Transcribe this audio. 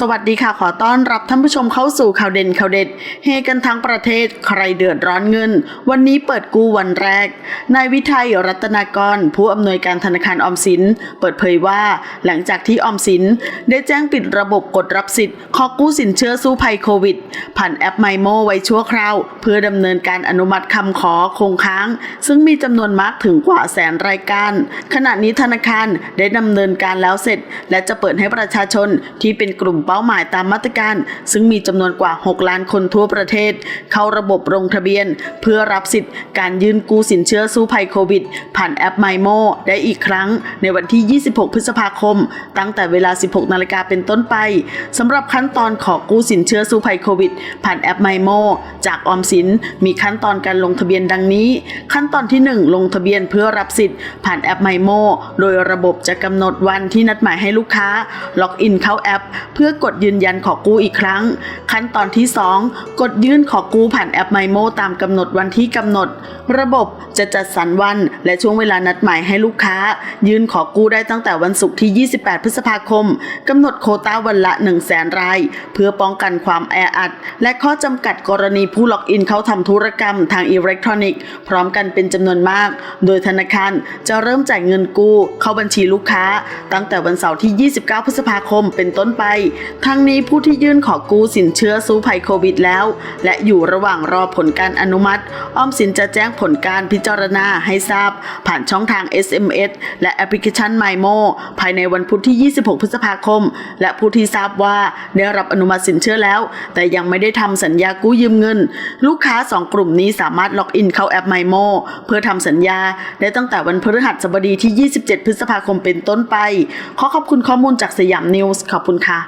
สวัสดีค่ะขอต้อนรับท่านผู้ชมเข้าสู่ข่าวเด่นข่าวเด็ดเฮกันทั้งประเทศใครเดือดร้อนเงิน วันนี้เปิดกู้วันแรกนายวิทัยรัตนากร ผู้อำนวยการธนาคารออมสิน เปิดเผยว่า หลังจากที่ออมสินได้แจ้งปิดระบบกดรับสิทธิ์ขอกู้สินเชื่อสู้ภัยโควิด ผ่านแอปไมโมไว้ชั่วคราว เพื่อดำเนินการอนุมัติคำขอคงค้าง ซึ่งมีจำนวนมากถึงกว่าแสนรายการ ขณะนี้ธนาคารได้ดำเนินการแล้วเสร็จ และจะเปิดให้ประชาชนที่เป็นกลุ่มเป้าหมายตามมาตรการ ซึ่งมีจำนวนกว่า 6 ล้านคนทั่วประเทศ เข้าระบบลงทะเบียน เพื่อรับสิทธิ์การยื่นกู้สินเชื่อสู้ภัยโควิด ผ่านแอปไมโมได้อีกครั้ง ในวันที่ 26 พฤษภาคม ตั้งแต่เวลา 16 นาฬิกาเป็นต้นไปสำหรับขั้นตอนขอกู้สินเชื่อสู้ภัยโควิด ผ่านแอปไมโมจากออมสินมีขั้นตอนการลงทะเบียนดังนี้ ขั้นตอนที่ 1 ลงทะเบียนเพื่อรับสิทธิ์ผ่านแอปไมโมโดยระบบจะกำหนดวันที่นัดหมายให้ลูกค้าล็อกอินเข้าแอป เพื่อกดยืนยันขอกู้อีกครั้ง ขั้นตอนที่ 2 กดยื่นขอกู้ผ่านแอปไมโมตามกำหนดวันที่กำหนด ระบบจะจัดสรรวัน และช่วงเวลานัดหมายให้ลูกค้า ยื่นขอกู้ได้ตั้งแต่วันศุกร์ที่ 28 พฤษภาคมกำหนดโควต้าวันละ 1 0 0 0 0แสนราย เพื่อป้องกันความแออัด และข้อจำกัดกรณีผู้ล็อกอินเข้าทำธุรกรรมทางอิเล็กทรอนิกส์พร้อมกันเป็นจำนวนมาก โดยธนาคารจะเริ่มจ่ายเงินกู้ เข้าบัญชีลูกค้า ตั้งแต่วันเสาร์ที่ 29 พฤษภาคมเป็นต้นไปทั้งนี้ผู้ที่ยื่นขอกู้สินเชื่อสู้ภัยโควิดแล้ว และอยู่ระหว่างรอผลการอนุมัติ ออมสินจะแจ้งผลการพิจารณาให้ทราบ ผ่านช่องทาง SMS และแอปพลิเคชัน MyMo ภายในวันพุธที่ 26 พฤษภาคม และผู้ที่ทราบว่าได้รับอนุมัติสินเชื่อแล้ว แต่ยังไม่ได้ทำสัญญากู้ยืมเงิน ลูกค้า 2 กลุ่มนี้สามารถล็อกอินเข้าแอป MyMo เพื่อทำสัญญาได้ตั้งแต่วันพฤหัสบดีที่ 27 พฤษภาคมเป็นต้นไป ขอขอบคุณข้อมูลจากสยามนิวส์ขอบคุณค่ะ